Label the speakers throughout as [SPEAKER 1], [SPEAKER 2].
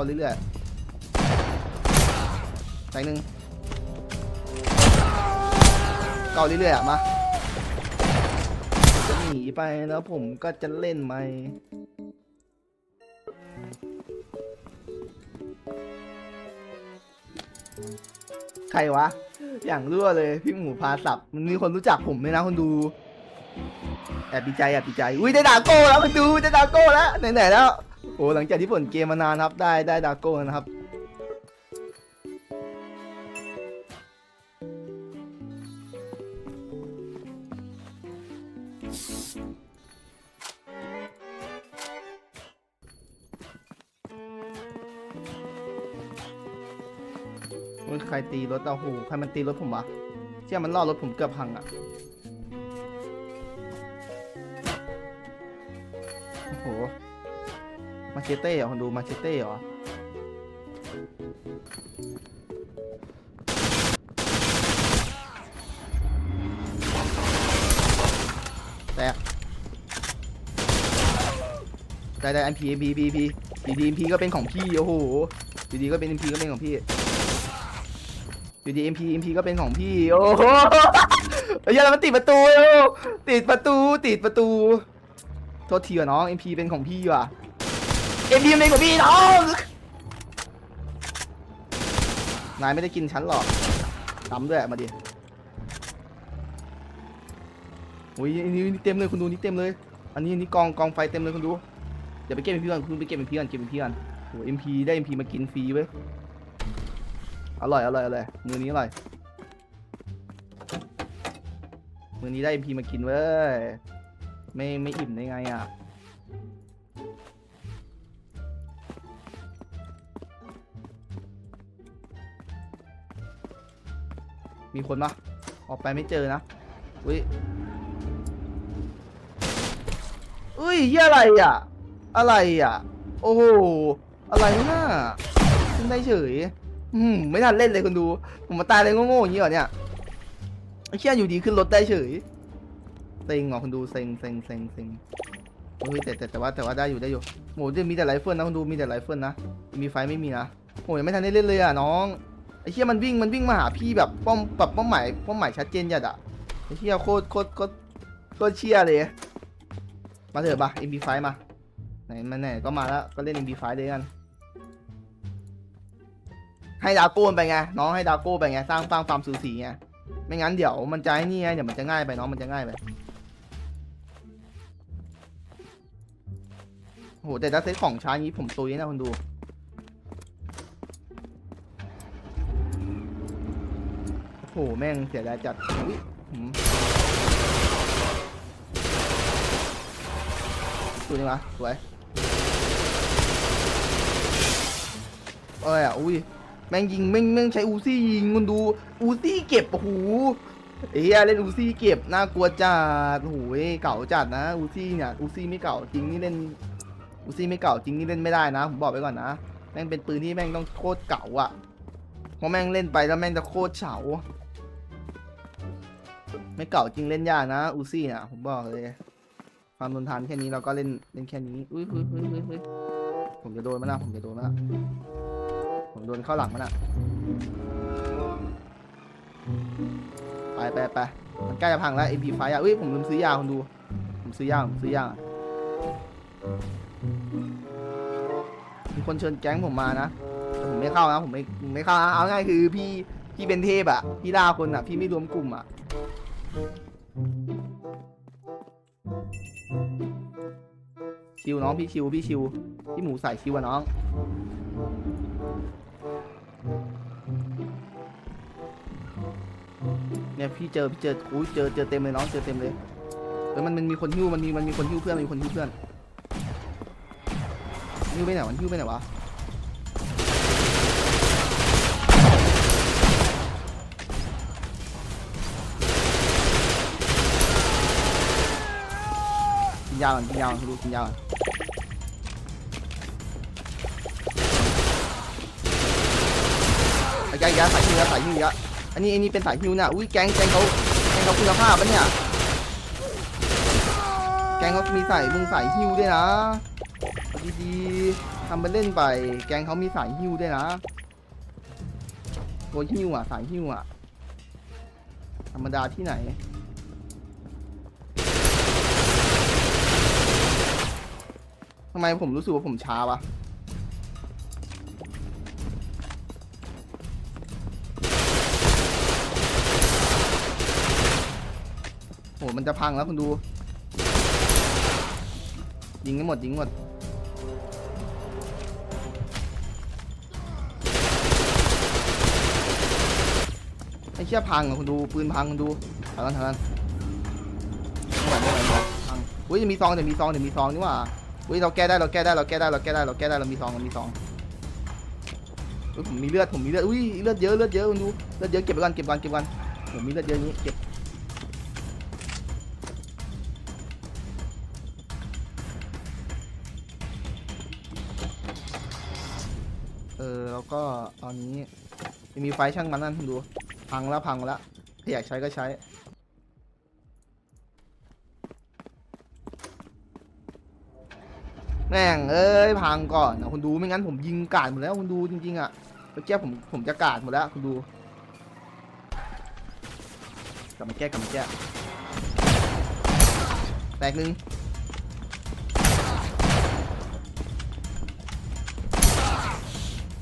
[SPEAKER 1] าเรื่อยๆใส่หนึ่งเก่าเรื่อยๆอะมาจะหนีไปแล้วผมก็จะเล่นไหมใครวะ อย่างรั่วเลยพี่หมูพาสับ มันมีคนรู้จักผมไหมนะคนดูแอบดีใจแอบดีใจ อุ้ยได้ดาโก้แล้วคนดูได้ดาโก้แล้วไหนๆแล้ว อ้หลังจากที่ผลเกมมานานครับ ได้ได้ดาโก้นะครับใครตีรถเอาหูใครมันตีรถผมวะเชี่ยมันล่อรถผมเกือบพังอะโอ้โห มาเชเต้เหรอคนดูมาเชเต้เหรอแตกได้ได้ MP MP MP MP ดีดี MP ก็เป็นของพี่โอ้โหดีดีก็เป็น MP ก็เป็นของพี่อยู่ดี MP MP ก็เป็นของพี่โอ้โหเฮ้ยแล้วมันติดประตูเร็วติดประตูติดประตูโทษทีว่ะน้อง MP เป็นของพี่ว่ะ MP เป็นของพี่น้องนายไม่ได้กินฉันหรอกตำด้วยมาดิโอ้ยนี่นี่เต็มเลยคุณดูนี่เต็มเลย อันนี้อันนี่กองกองไฟเต็มเลยคุณดูเดี๋ยวไปเก็บ MP ก่อนคุณไปเก็บ MP ก่อนเก็บ MP ก่อนโอ้ MP ได้ MP มพีมากินฟรีเว้ยอร่อยอร่อยอร่อยมือนี้อร่อยมือนี้ได้ MP มากินเว้ยไม่ไม่อิ่มได้ไงอะ มีคนปะออกไปไม่เจอนะอุ้ยอุ้ยเหี้ยอะไรอะ อะไรอะ โอ้โห อะไรน่ะขึ้นได้เฉย อืมไม่ทันเล่นเลยคุณดู ผมมาตายเลยโง่ๆอย่างนี้เหรอเนี่ยไอ้เชี่ยอยู่ดีขึ้นรถได้เฉย เซ็งเหรอคุณดู เซ็งเซ็งเซ็งเซ็งเฮ้ยแต่แต่แต่ว่าแต่ว่าได้อยู่ได้อยู่โหจะมีแต่ไรเฟิลนะคุณดูมีแต่ไรเฟิลนะ มีไฟไม่มีนะโหยังไม่ทันได้เล่นเลยอะน้อง ไอ้เชี่ยมันวิ่งมันวิ่งมาหาพี่แบบป้อมแบบป้อมหมายป้อมหมายชัดเจนจัดอะไอ้เชี่ยโคตรโคตรโคตรโคตรเชี่ยเลย มาเถอะมา MP5 มาไหนมันไหนก็มาแล้วก็เล่น MP5 เลยกัน ให้ดาโก้ไปไงน้องให้ดาโก้ไปไงสร้างฟางฟาร์มสูสีไงไม่งั้นเดี๋ยวมันจะให้นี่ไงเดี๋ยวมันจะง่ายไปน้องมันจะง่ายไปโหแต่ถ้าเซตของช้างี้ผมตุยนะคุณดู หแม่งเสียดายจัดอุ๊ยสวยจังวะสวยเอ้ยอะอุ้ยแม่งยิงแม่งแม่งใช้อูซี่ยิงคุณดูอูซี่เก็บโอ้โหเอ้ยเล่นอูซี่เก็บน่ากลัวจัดโอ้โหเก่าจัดนะอูซี่เนี่ยอูซี่ไม่เก่าจริงนี่เล่นอูซี่ไม่เก่าจริงนี่เล่นไม่ได้นะผมบอกไว้ก่อนนะแม่งเป็นปืนที่แม่งต้องโคตรเก่าอะเพราะแม่งเล่นไปแล้วแม่งจะโคตรเฉา ไม่เก่าจริงเล่นยากนะอูซี่เนี่ยผมบอกเลย ความทนทานแค่นี้เราก็เล่นเล่นแค่นี้อุ้ยอุ้ยอุ้ยอุ้ยอุ้ยผมจะโดนมันนะผมจะโดนมันนะผมโดนเข้าหลังมันนะไปไปไปมันใกล้จะพังแล้ว MP ไฟอะอุ้ยผมลืมซื้อยาคุณดู ผมซื้อยาผมซื้อยามีคนเชิญแก๊งผมมานะแต่ผมไม่เข้านะผมไม่ผมไม่เข้านะเอาง่ายคือพี่พี่เป็นเทพอะ พี่ด่าคนอะ พี่ไม่รวมกลุ่มอะ ชิวน้องพี่ชิวพี่ชิวพี่หมูใส่ชิวอะน้อง เนี่ยพี่เจอพี่เจออุ้ยเจอเจอเต็มเลยน้องเจอเต็มเลยเออมันมันมีคนหิ้วมันมีมันมีคนหิ้วเพื่อนมันมีคนหิ้วเพื่อนหิ้วไปไหนมันหิ้วไปไหนวะ ยาก่อนกินยาก่อนดูกินยาก่อนไอ้แกยาใส่หิ้วยาใส่หิ้วยาอันนี้อันนี้เป็นสายหิวเนี่ยอุ้ยแกงแกงเขาแกงเขาคุณภาพปะเนี่ยแกงเขามีใส่มึงใส่หิ้วด้วยนะดีๆทำไปเล่นไป แกงเขามีสายฮิวด้วยนะตัวฮิวอะสายฮิวอะธรรมดาที่ไหน ทำไมผมรู้สึกว่าผมช้าวะโหมันจะพังแล้วคุณดู ยิงให้หมดยิงหมดไอ้เชี่ยพังอะคุณดูปืนพังคุณดูถอยกันถอยกันไม่ไหวไม่ไหวไม่ไหวพังอุ้ยจะมีซองเดี๋ยวมีซองเดี๋ยวมีซองนี่หว่า อุ้ยเราแก้ได้เราแก้ได้เราแก้ได้เราแก้ได้เราแก้ได้เรามีซองเรามีซองอุ้ยผมมีเลือดผมมีเลือดอุ้ยเลือดเยอะเลือดเยอะคุณดูเลือดเยอะเก็บไว้ก่อนเก็บก่อนเก็บก่อนผมมีเลือดเยอะอย่างนี้เก็บเออแล้วก็ตอนนี้มีไฟช่างมันนั่นคุณดูพังแล้วพังแล้วถ้าอยากใช้ก็ใช้ แม่งเอ้ยพังก่อนนะคุณดูไม่งั้นผมยิงกาดหมดแล้วคุณดูจริงๆอะเมื่อกี้ผมผมจะกาดหมดแล้วคุณดูกลับมาแก้กลับมาแก้แตกหนึ่ง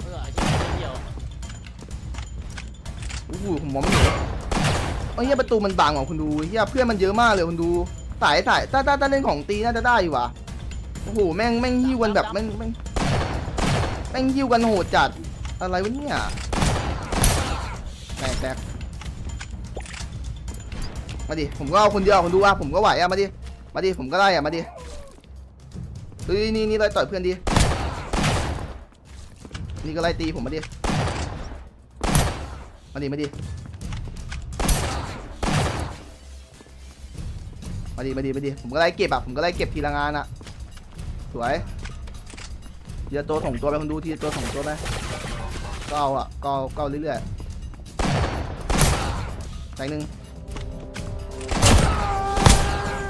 [SPEAKER 2] เออไอ้ที่เดียว
[SPEAKER 1] โอ้โหผมมองไม่เห็นเอ้ยเหี้ยประตูมันบังว่ะคุณดูเฮียเพื่อนมันเยอะมากเลยคุณดูสายสายถ้าถ้าถ้าเล่นของตีน่าจะได้อยู่ว่ะ โอ้โหแม่งแม่งหิ้วกันแบบแม่งแม่งแม่งหิ้วกันโหดจัดอะไรวะเนี่ยแตกแตกมาดิผมก็เอาคนเดียวคุณดูอะผมก็ไหวอะมาดิมาดิผมก็ได้อะมาดิเฮ้ยนี่นี่ไล่ต่อยเพื่อนดินี่ก็ไล่ตีผมมาดิมาดิมาดิมาดิมาดิมาดิผมก็ไล่เก็บอะผมก็ไล่เก็บทีละงานอะ สวยทีละตัวสองตัวไปคนดูทีตัวสองตัวไปก็เอาอะก็เอาก็เอาเรื่อยๆใส่หนึ่ง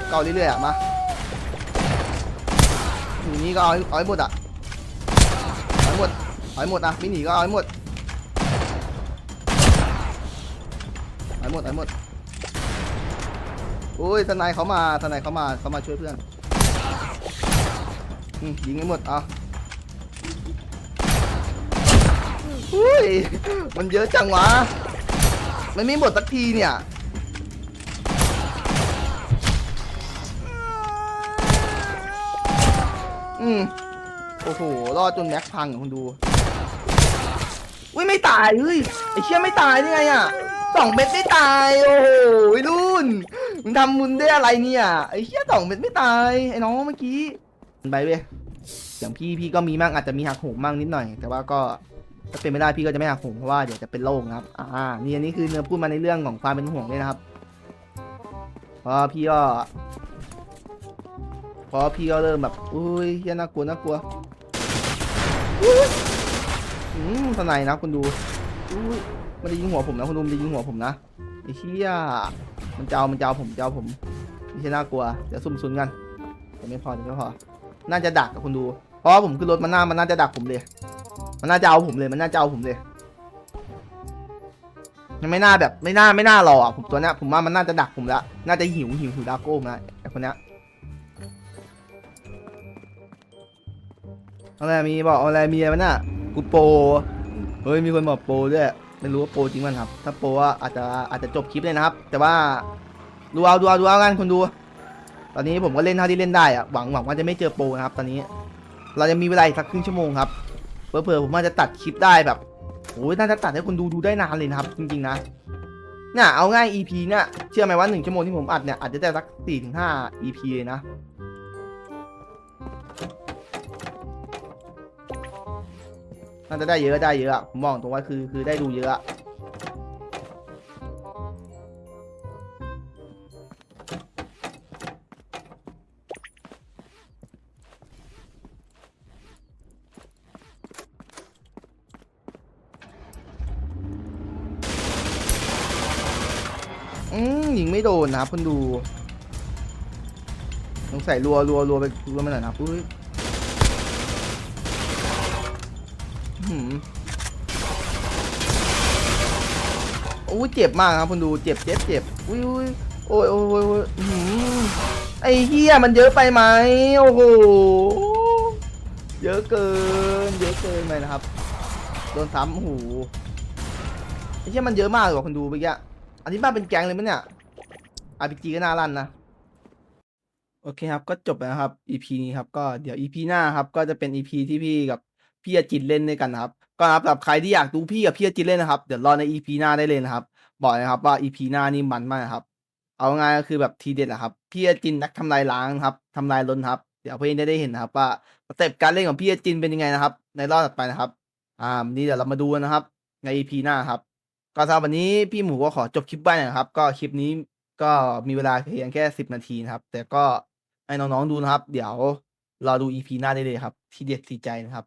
[SPEAKER 1] ก็เอาเรื่อยๆอะมาทีนี้ก็เอาเอาให้หมดอะเอาให้หมดเอาให้หมดอะไม่หนีก็เอาให้หมดเอาให้หมดเอาให้หมดโอ้ยทนายเขามาทนายเขามาเขามาช่วยเพื่อน อืมยิงให้หมดเอาอุ้ย มันเยอะจังวะ มันไม่หมดสักทีเนี่ย อืม โอ้โห รอดจนแม็กพังอะคุณดู อุ้ยไม่ตายเฮ้ย ไอ้เชี่ยไม่ตายได้ไงอะสองเม็ดไม่ตาย โอ้โหรุ่น มึงทำมึงได้อะไรเนี่ย ไอ้เชี่ยสองเม็ดไม่ตาย ไอ้น้องเมื่อกี้ ไปเว้ยอย่างพี่พี่ก็มีมั่งอาจจะมีหักโหมมั่งนิดหน่อย แต่ว่าก็ถ้าเป็นไม่ได้พี่ก็จะไม่หักโหมเพราะว่าเดี๋ยวจะเป็นโรคนะครับ อ่า นี่อันนี้คือเนื้อพูดมาในเรื่องของความเป็นห่วงเลยนะครับเพราะพี่ก็เพราะพี่ก็เริ่มแบบ อุ้ยเฮียน่ากลัวน่ากลัวอุ้ยอืมสนายนะคุณดูอุ้ยมันจะยิงหัวผมนะคุณดูมันจะยิงหัวผมนะไอ้เชี่ยมันจะเอามันจะเอาผมจะเอาผมไม่ใช่น่ากลัว เดี๋ยวซุ่มซุนกันเดี๋ยวไม่พอเดี๋ยวไม่พอ น่าจะดักกับคุณดู เพราะผมขึ้นรถมันน่ามันน่าจะดักผมเลย มันน่าจะเอาผมเลย มันน่าจะเอาผมเลย มันไม่น่าแบบไม่น่าไม่น่ารออะผมตัวเนี้ยผมว่ามันน่าจะดักผมแล้วน่าจะหิวหิวหิวดาโก้มาไอคนเนี้ยอะไรมีบอกอะไรมีอะไรมันน่ะกูโปเฮ้ยมีคนบอกโปด้วยไม่รู้ว่าโปจริงมั้นครับ ถ้าโปรอะอาจจะอาจจะจบคลิปเลยนะครับ แต่ว่าดูเอาดูเอาดูเอากันคนดู ตอนนี้ผมก็เล่นเท่าที่เล่นได้อะหวังหวังว่าจะไม่เจอโปรนะครับ ตอนนี้ เราจะมีเวลาอีกสักครึ่งชั่วโมงครับเผื่อผมอาจจะตัดคลิปได้แบบโอ้ยน่าจะตัดให้คนดูดูได้นานเลยนะครับ จริงๆนะเนี่ยเอาง่าย EP เนี่ยเชื่อไหมว่าหนึ่งชั่วโมงที่ผมอัดเนี่ยอาจจะได้สักสี่ถึงห้า EP เลยนะน่าจะได้เยอะได้เยอะอะผมบอกตรงว่าคือคือได้ดูเยอะ ไม่โดนนะครับคุณดูต้องใส่รัวรัวรัวไปรัวมาหน่อยนะอุ้ยอื้อหือโอ้ยเจ็บมากครับคุณดูเจ็บเจ็บเจ็บอุ้ยอุ้ยโอ้ยโอ้ยโอ้ยโอ้ยอื้อหือไอ้เฮียมันเยอะไปไหมโอ้โหเยอะเกิน เยอะเกินไปนะครับโดนซ้ำโอ้โหไอ้เฮียมันเยอะมากเลยว่ะคุณดูเมื่อกี้อันนี้บ้านเป็นแกงเลยมั้ยเนี่ย RPG ก็น่าลั่นนะ โอเคครับ ก็จบแล้วครับ EP นี้ครับ ก็เดี๋ยว EP หน้าครับ ก็จะเป็น EP ที่พี่กับพี่อาจินเล่นด้วยกันนะครับ ก็นะครับสำหรับใครที่อยากดูพี่กับพี่อาจินเล่นนะครับ เดี๋ยวรอใน EP หน้าได้เลยนะครับ บอกเลยนะครับว่า EP หน้านี่มันมากนะครับ เอาง่ายก็คือแบบทีเด็ดนะครับ พี่อาจินนักทำลายล้างครับทำลายล้นครับ เดี๋ยวเพื่อนได้เห็นนะครับว่าสเต็ปการเล่นของพี่อาจินเป็นยังไงนะครับ ในรอบต่อไปนะครับ อ่าวันนี้เดี๋ยวเรามาดูนะครับ ใน EP หน้าครับ ก็สำหรับวันนี้พี่หมูก็ขอจบคลิปไปนะครับ ก็คลิปนี้ ก็มีเวลาเพียงแค่สิบนาทีนะครับ แต่ก็ให้น้องๆดูนะครับ เดี๋ยวรอดูอีพีหน้าได้เลยครับ ที่เด็ดทีใจนะครับ